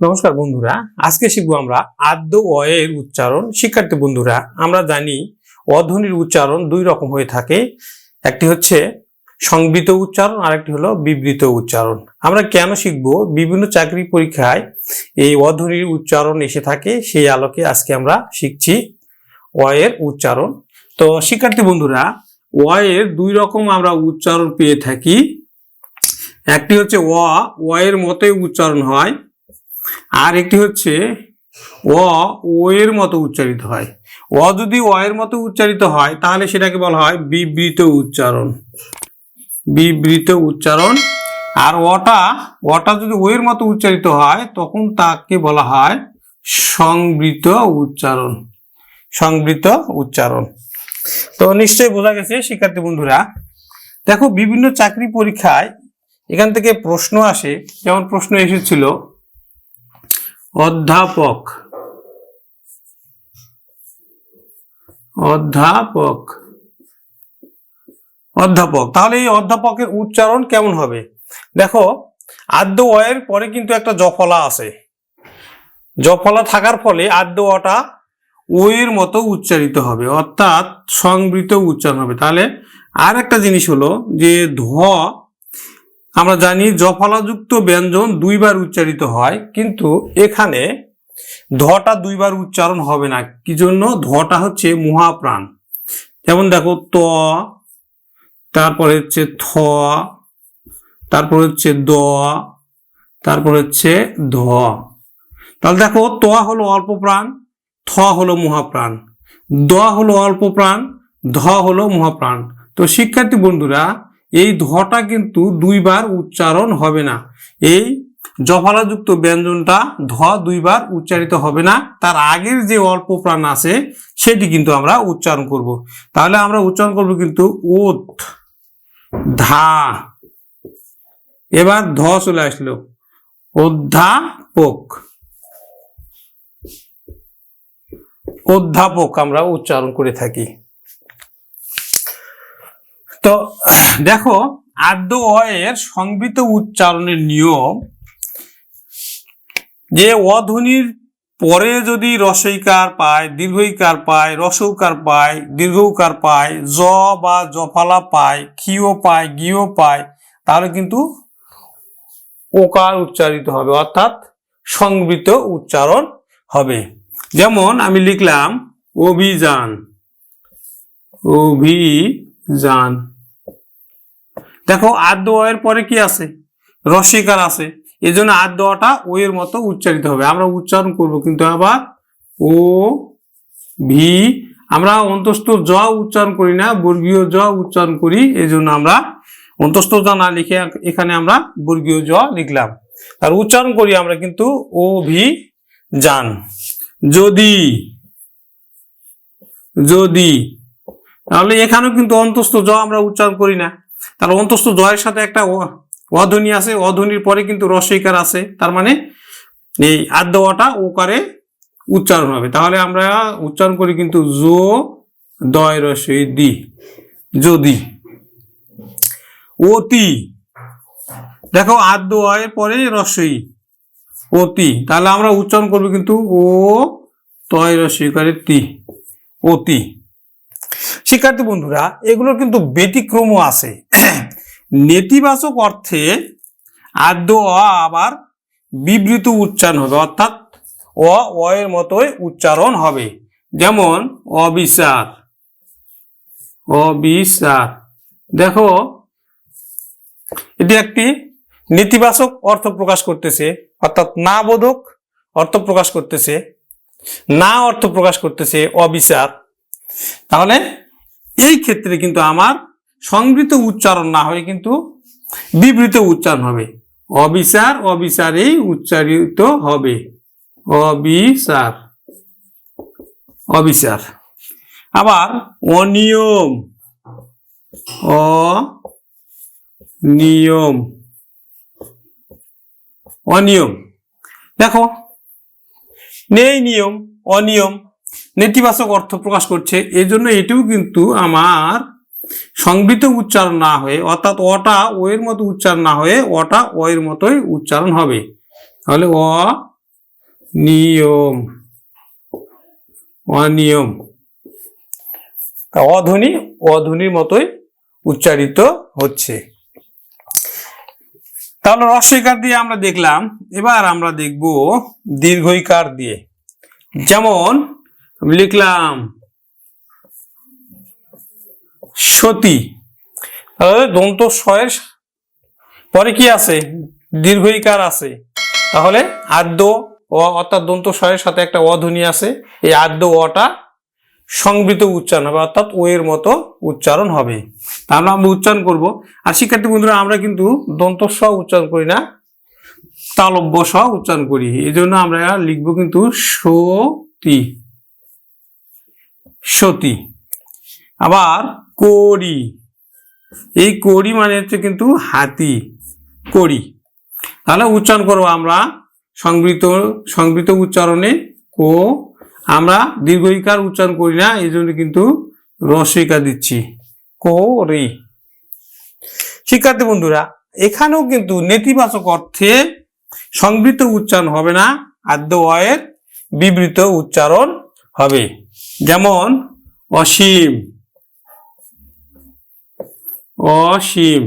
নমস্কার বন্ধুরা, আজকে শিখব আমরা আদ্য অ এর উচ্চারণ। শিক্ষার্থী বন্ধুরা, আমরা জানি অধ্বনির উচ্চারণ দুই রকম হয়ে থাকে। একটি হচ্ছে সংবৃত উচ্চারণ আর একটি হলো বিবৃত উচ্চারণ। আমরা কেন শিখব? বিভিন্ন চাকরি পরীক্ষায় এই অধ্বনির উচ্চারণ এসে থাকে, সেই আলোকে আজকে আমরা শিখছি অ এর উচ্চারণ। তো শিক্ষার্থী বন্ধুরা অ এর দুই রকম আমরা উচ্চারণ পেয়ে থাকি। একটি হচ্ছে অ অ এর মতোই উচ্চারণ হয়। আর একটি হচ্ছে অ ও এর মতো উচ্চারিত হয়। অ যদি অ এর মতো উচ্চারিত হয়, তাহলে সেটাকে বলা হয় বিবৃত উচ্চারণ। বিবৃত উচ্চারণ। আর অটা অটা যদি ও এর মতো উচ্চারিত হয়, তখন তাকে বলা হয় সংবৃত উচ্চারণ। সংবৃত উচ্চারণ। তো নিশ্চয়ই বোঝা গেছে, শিক্ষার্থী বন্ধুরা। দেখো, বিভিন্ন চাকরি পরীক্ষায় এখান থেকে প্রশ্ন আসে। যেমন প্রশ্ন এসেছিল অধ্যাপক। অধ্যাপক। অধ্যাপক। তাহলে এই অধ্যাপকের উচ্চারণ কেমন হবে? দেখো, আদ্য অয়ের পরে কিন্তু একটা জফলা আছে। জফলা থাকার ফলে আদ্য অটা ওয়ের মতো উচ্চারিত হবে, অর্থাৎ সংবৃত উচ্চারণ হবে। তাহলে আর একটা জিনিস হলো যে ধ আমরা জানি জফলাযুক্ত ব্যঞ্জন দুইবার উচ্চারিত হয়, কিন্তু এখানে ধটা দুইবার উচ্চারণ হবে না। কি জন্য? ধটা হচ্ছে মহাপ্রাণ। যেমন দেখো, ত, তারপরে হচ্ছে থ, তারপর হচ্ছে দ, তারপর হচ্ছে ধ। তাহলে দেখো, ত হলো অল্প প্রাণ, থ হলো মহাপ্রাণ, দ হলো অল্প প্রাণ, ধ হলো মহাপ্রাণ। তো শিক্ষার্থী বন্ধুরা এই ধটা কিন্তু দুইবার উচ্চারণ হবে না। এই জফলাযুক্ত ব্যঞ্জনটা ধ দুইবার উচ্চারিত হবে না। তার আগের যে অল্প প্রাণ আছে, সেটি কিন্তু আমরা উচ্চারণ করব। তাহলে আমরা উচ্চারণ করব কিন্তু ওত, ধা। এবার ধ চলে আসলো। অধ্যাপক। অধ্যাপক আমরা উচ্চারণ করে থাকি। তো, দেখো আদ্য এর সংবৃত উচ্চারণের নিয়ম যে অধ্বনির পরে যদি রসইকার পায়, দীর্ঘইকার পায়, রসৌকার পায়, দীর্ঘৌকার পায়, জ বা জফালা পায় ক্ষিও পায় গিও পায়, তাহলে কিন্তু ওকার উচ্চারিত হবে, অর্থাৎ সংবৃত উচ্চারণ হবে। যেমন আমি লিখলাম, অভিযান অভিযান। দেখো আদ্য এর পরে কি আছে? রসিকার আছে। এই জন্য আদ্যটা ও এর মতো উচ্চারিত হবে। আমরা উচ্চারণ করব কিন্তু আবার ও, ভি। আমরা অন্তস্থ জ উচ্চারণ করি না, বর্গীয় জ উচ্চারণ করি। এই জন্য আমরা অন্তস্থ জ না লিখে এখানে আমরা বর্গীয় জ লিখলাম। আর উচ্চারণ করি আমরা কিন্তু ও, ভি, যান। যদি যদি। তাহলে এখানেও কিন্তু অন্তস্থ জ আমরা উচ্চারণ করি না। তাহলে অন্তস্থ জয়ের সাথে একটা অধ্বনি আছে, অধ্বনির পরে কিন্তু রসইকার আছে, তার মানে এই আদ্যটা ওকারে উচ্চারণ হবে। তাহলে আমরা উচ্চারণ করি কিন্তু জো দয় রসই দি যদি অতি। দেখো আদ্য অয়ের পরে রসই, অতি। তাহলে আমরা উচ্চারণ করব কিন্তু ও, তয় রসইকারে তি, অতি। শিক্ষার্থী বন্ধুরা, এগুলোর কিন্তু ব্যতিক্রমও আছে। নেতিবাচক অর্থে আদ্য অ আবার বিবৃত উচ্চারণ হবে, অর্থাৎ অ অ এর মতোই উচ্চারণ হবে। যেমন, অবিচার অবিচার। দেখো, এটি একটি নেতিবাচক অর্থ প্রকাশ করতেছে, অর্থাৎ না বোধক অর্থ প্রকাশ করতেছে, না অর্থ প্রকাশ করতেছে অবিচার। তাহলে এই ক্ষেত্রে কিন্তু আমার সংবৃত উচ্চারণ না হয়ে কিন্তু বিবৃত উচ্চারণ হবে। অবিচার, অবিচারেই উচ্চারিত হবে। অবিচার অবিচার। আবার অনিয়ম অনিয়ম অনিয়ম। দেখো, নেই নিয়ম, অনিয়ম নেতিবাচক অর্থ প্রকাশ করছে। এই জন্য এটিও কিন্তু আমার সংবৃত উচ্চারণ না হয়ে, অর্থাৎ অটা ও এর মতো উচ্চারণ না হয়ে, অটা ও এর মতোই উচ্চারণ হবে। তাহলে অ নিয়ম, অনিয়ম। অধ্বনি, অধ্বনির মতোই উচ্চারিত হচ্ছে। তাহলে রস্বইকার দিয়ে আমরা দেখলাম, এবার আমরা দেখব দীর্ঘইকার দিয়ে। যেমন লিখলাম, সতী। দন্ত স্বয়ের পরে কি আছে? দীর্ঘইকার আছে। তাহলে আদ্য অ, অর্থাৎ দন্ত স্বয়ের সাথে একটা অধ্বনি আছে। এই আদ্য অটা সংবৃত উচ্চারণ হবে, অর্থাৎ ও এর মতো উচ্চারণ হবে। তাহলে আমরা উচ্চারণ করব। আর শিক্ষার্থী বন্ধুরা, আমরা কিন্তু দন্ত স্ব উচ্চারণ করি না, তালব্য স উচ্চারণ করি। এই জন্য আমরা লিখব কিন্তু সতী। সতী। আবার করি। এই করি মানে হচ্ছে কিন্তু হাতি, করি। তাহলে উচ্চারণ করব আমরা সংবৃত সংবৃত উচ্চারণে কো। আমরা দীর্ঘইকার উচ্চারণ করি না, এই জন্য কিন্তু রসইকার দিচ্ছি। কো রি শিক্ষার্থী বন্ধুরা, এখানেও কিন্তু নেতিবাচক অর্থে সংবৃত উচ্চারণ হবে না, আদ্য অয়ের বিবৃত উচ্চারণ হবে। যেমন অসীম অসীম।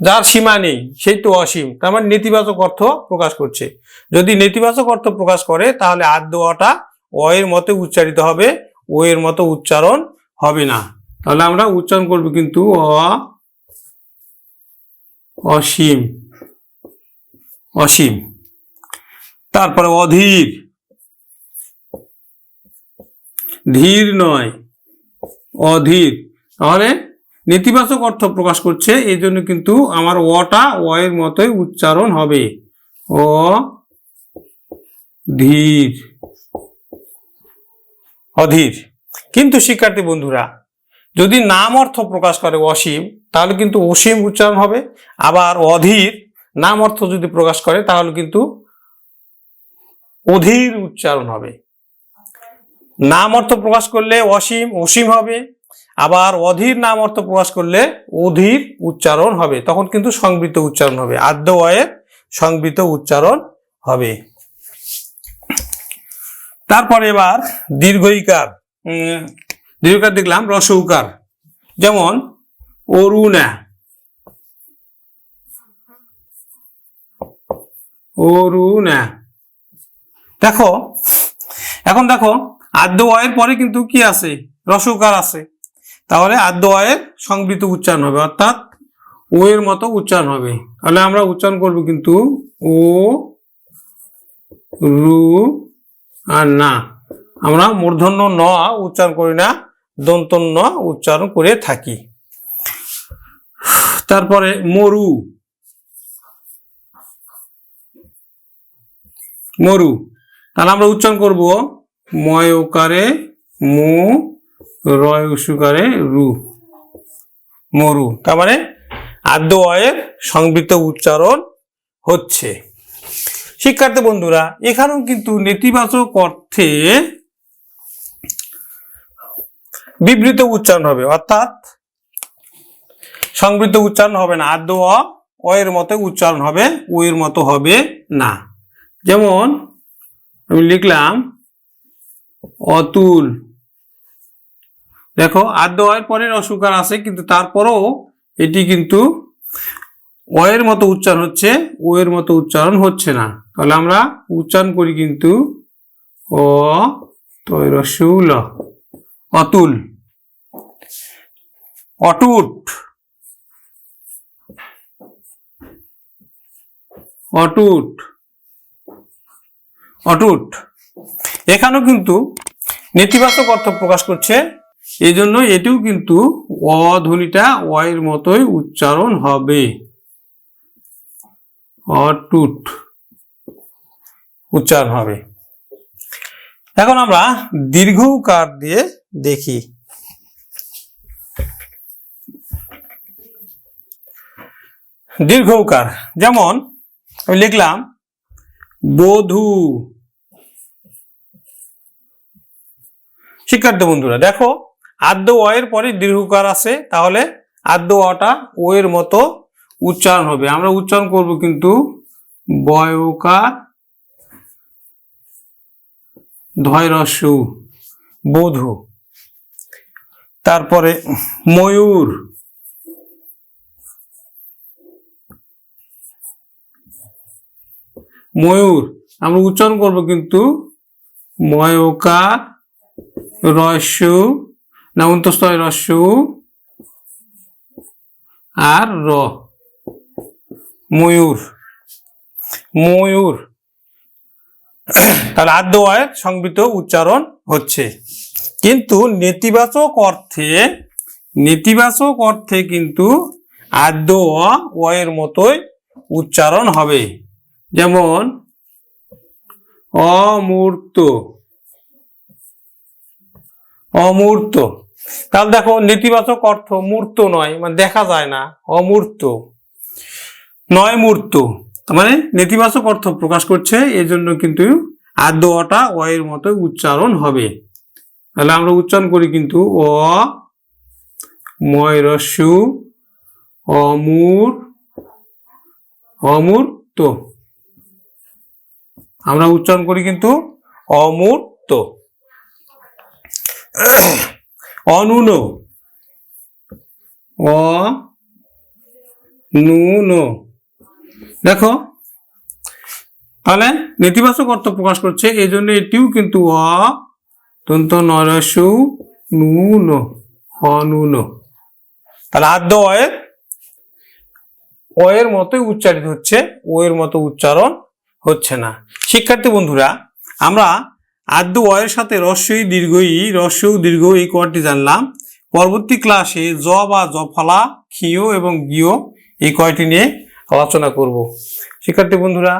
যার সীমা নেই সেই তো অসীম। তার মানে নেতিবাচক অর্থ প্রকাশ করছে। যদি নেতিবাচক অর্থ প্রকাশ করে, তাহলে আদ্য অটা অ এর মতো উচ্চারিত হবে ও এর মতো উচ্চারণ হবে না। তাহলে আমরা উচ্চারণ করব কিন্তু অ, অসীম অসীম। তারপরে অধীর। ধীর নয়, অধীর। তাহলে নেতিবাচক অর্থ প্রকাশ করছে এই জন্য কিন্তু আমার অটা এর মতোই উচ্চারণ হবে। অ ধীর অধীর। কিন্তু শিক্ষার্থী বন্ধুরা, যদি নাম অর্থ প্রকাশ করে অসীম, তাহলে কিন্তু অসীম উচ্চারণ হবে। আবার অধীর, নাম অর্থ যদি প্রকাশ করে, তাহলে কিন্তু অধীর উচ্চারণ হবে। নাম অর্থ প্রকাশ করলে অসীম অসীম হবে। আবার অধীর নাম অর্থ প্রকাশ করলে অধীর উচ্চারণ হবে। তখন কিন্তু সংবৃত উচ্চারণ হবে। আদ্য অয়ের সংবৃত উচ্চারণ হবে। তারপরে এবার দীর্ঘইকার। দীর্ঘকার দেখলাম, রসৌকার। যেমন, অরুণা। অরুণা। দেখো, এখন দেখো আদ্য অয়ের পরে কিন্তু কি আছে? রসৌকার আছে। তাহলে আদ্য অয়ের সংবৃত উচ্চারণ হবে, অর্থাৎ ও এর মতো উচ্চারণ হবে। তাহলে আমরা উচ্চারণ করব কিন্তু ও, রু, আর না। আমরা মূর্ধন্য ন উচ্চারণ করি না দন্ত ন উচ্চারণ করে থাকি। তারপরে মরু। মরু। তাহলে আমরা উচ্চারণ করব ময় ওকারে মু রয় উসুকারে রু। মরু। তার মানে আদ্য অয়ের সংবৃত উচ্চারণ হচ্ছে। শিক্ষার্থী বন্ধুরা, এখানেও কিন্তু নেতিবাচক অর্থে বিবৃত উচ্চারণ হবে। অর্থাৎ সংবৃত উচ্চারণ হবে না। আদ্য অ এর মতো উচ্চারণ হবে ও এর মতো হবে না। যেমন আমি লিখলাম অতুল। দেখো আদ্য অয়ের পরে অসুকার আছে, কিন্তু তারপরেও এটি কিন্তু অ এর মতো উচ্চারণ হচ্ছে ও এর মতো উচ্চারণ হচ্ছে না। তাহলে আমরা উচ্চারণ করি কিন্তু অ তৈরসুল অতুল। অটুট। অটুট। অটুট। এখানেও কিন্তু নেতিবাচক অর্থ প্রকাশ করছে। এই জন্য এটিও কিন্তু অ ধ্বনিটা এর মতোই উচ্চারণ হবে। অটুট উচ্চারণ হবে। এখন আমরা দীর্ঘকার দিয়ে দেখি। দীর্ঘকার, যেমন আমি লিখলাম, বধূ। শিক্ষার্থী বন্ধুরা, দেখো, আদ্য এর পরে দীর্ঘকার আছে, তাহলে আদ্য অটা ও এর মতো উচ্চারণ হবে। আমরা উচ্চারণ করব কিন্তু বয়কার ধয় রস্যু বধূ। তারপরে ময়ূর। ময়ূর, আমরা উচ্চারণ করব কিন্তু ময়কার রস্যু না অন্তস্থয় রস্যু আর র। ময়ূর। ময়ূর। তাহলে আদ্য অয়ের সংবিত উচ্চারণ হচ্ছে। কিন্তু নেতিবাচক অর্থে নেতিবাচক অর্থে কিন্তু আদ্য অয়ের মতোই উচ্চারণ হবে। যেমন, অমূর্ত। অমূর্ত। তাহলে দেখো, নেতিবাচক অর্থ মূর্ত নয় মানে দেখা যায় না, অমূর্ত। নয় মূর্ত মানে নেতিবাচক অর্থ প্রকাশ করছে, এজন্য কিন্তু আদ্য অটা অ এর মতো উচ্চারণ হবে। তাহলে আমরা উচ্চারণ করি কিন্তু অ ময় রস্যু অমূর, অমূর্ত। আমরা উচ্চারণ করি কিন্তু অমূর্ত। অনুন। অ নুন দেখো, তাহলে নেতিবাচক অর্থ প্রকাশ করছে, এই জন্য এটিও কিন্তু অ তন্ত নরসু, নুন, অনুন। তাহলে আদ্য অয়ের অ এর মতোই উচ্চারিত হচ্ছে ও এর মতো উচ্চারণ হচ্ছে না। শিক্ষার্থী বন্ধুরা, আমরা আদ্য অয়ের সাথে রস্যই দীর্ঘই রস্যও দীর্ঘ এই কয়টি জানলাম? পরবর্তী ক্লাসে জ বা জফলা, ক্ষীয় এবং গিয় এই কয়টি নিয়ে আলোচনা করব। শিক্ষার্থী বন্ধুরা,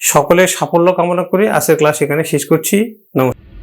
সকলের সাফল্য কামনা করে আজকের ক্লাস এখানে শেষ করছি। নমস্কার।